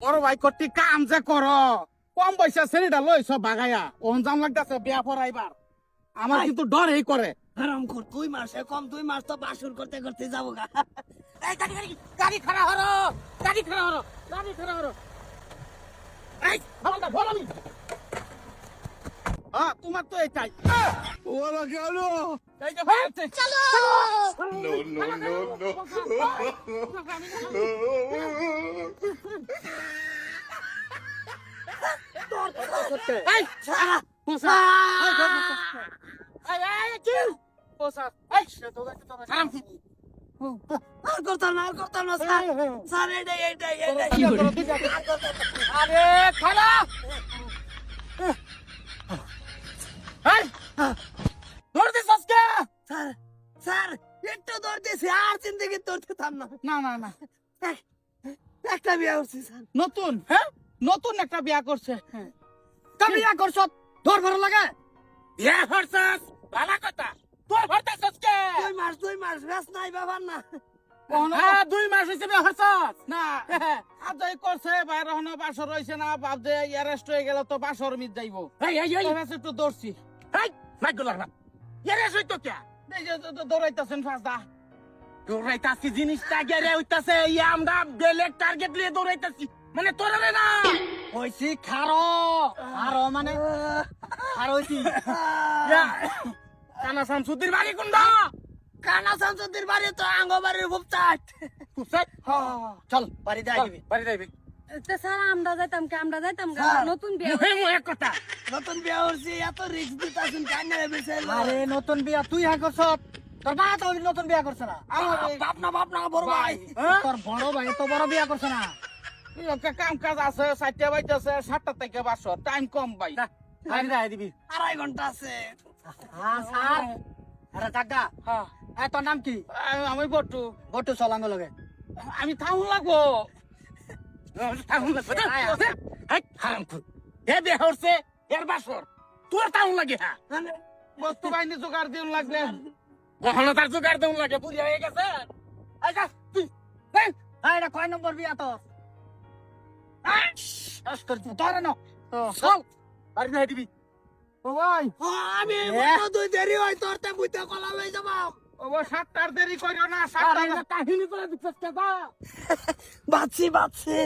বড় ভাই কটি কাম যে কর। কম পয়সা ছেলেটা লইছ বাগাইয়া ওহন জাম লাগতেছে বিয়া পড়াইবার আমার। কিন্তু ডর এই করে। হারাম কর দুই মাসে কম দুই মাস তো বাসুর করতে করতে যাব গা। এই গাড়ি গাড়ি গাড়ি খাড়া হরো গাড়ি খাড়া হরো গাড়ি খাড়া হরো। এই ভালো ভালো হ্যাঁ তোমার তো এটাই। ওরা গেল। চলো! তো দেখতে তো কাম আর করতাম না আর করতাম না স্যার। স্যার আরে খালা। আর জিন্দগি দৌড়তে থাম না। না না না। একটা বিয়ে করছি নতুন হ্যাঁ? নতুন একটা বিয়া করছে। তা বিয়া করছ? তোর ভালো লাগে? বিয়া করছস? ভালো কথা। তোর ভরতেছস কে? দুই মাস দুই মাস ব্যাস নাই ব্যাপার না। হ্যাঁ দুই মাস হইছে বিয়া করছস? না। আজই করছে বাইরে হনো বাসর রইছে না বাপ যে অ্যারেস্ট হয়ে গেল তো বাসর মিট যাইবো। এই এই এই। একটু দৌড়ছি। এই মাইকগুলা না অ্যারেস্ট হইতো কে? দৌড়াইতাছেন ফাঁসদা। দৌড়াইতাছি জিনিসটা গেরে হইতাছে আমরা বেলেগ টার্গেট লিয়ে দৌড়াইতাছি। মানে তোরা রে না? হইছি খারো খারো মানে? খারো হইছি ইয়া, কানা শামসুদ্দির বাড়ি কোনটা কানা শামসুদ্দির বাড়ি তো আঙ্গ বাড়ির খুব চাট? কুসাই চল বাড়ি যাইবি বাড়ি যাইবি তো স্যার আমরা যাইতাম কে? আমরা যাইতাম। নতুন বিয়ে মুহে কথা। নতুন বিয়ে করছি এত রিস্ক দিতাছেন বেছে আরে নতুন বিয়া তুই হ্যাঁ করছ তোর মা তো নতুন বিয়া করছে না। বাপ না বাপ না বড় ভাই তোর বড় ভাই তো বড় বিয়া করছে না। কাম কাজ আছে চারটা বাইতেছে সাতটা থেকে বাসো টাইম কম ভাই। বাড়ি যাই দিবি। আড়াই ঘণ্টা আছে। হ্যাঁ স্যার। আরে কাকা হ্যাঁ। তোর নাম কি? আমি বটু। বটু চলাঙ্গ লগে আমি থাকুন লাগবো। হারাম হচ্ছে এর বাসর। তোর থাকুন লাগে হ্যাঁ। মানে বস্তু বাহিনী জোগাড় দিন লাগলে কখনো তার জোগাড় দিন লাগে বুড়ি হয়ে গেছে। যা, তুই এটা কয় নম্বর বিয়া তোর। চল, বাড়ি দিবি। ও ভাই, আমি দেরি হয় তোর তে বুঝতে কলা হয়ে যাব ও সাতটার দেরি করিও না, সাতটার কাহিনী করে দিচ্ছিস কে বা? বাচ্ছি বাচ্ছি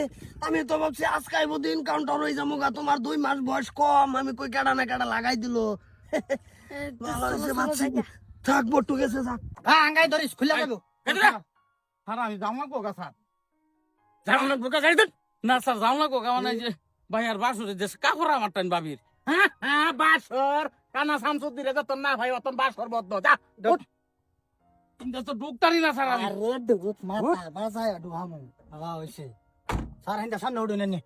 আমি তো ভাবছি আজকে আইবো দিন কাউন্টার হয়ে যাব গা তোমার দুই মাস বয়স কম আমি কই কেডা না কেডা লাগাই দিল। ভালো হয়েছে থাক বট্টু গেছে থাক হ্যাঁ, আঙ্গাই ধরিস, খুলে যাব। স্যার, আমি যাও না গোগা, স্যার। যাও না গোগা, গাড়ি। না, স্যার, যাও না গোগা, মানে যে ভাই আর বাসুর যে কাপড় আমার টাইম বাবির। হ্যাঁ হ্যাঁ বাসর। কানা শামসুদ্দিরে যত না ভাই অত বাসর বদ্ধ। যা। কিন্তু তো ডুকতারি না স্যার আমি। আরে দুধ মাথা বাজায় ডুহামু হাওয়া হইছে। স্যার হিন্দা সামনে উঠুন নি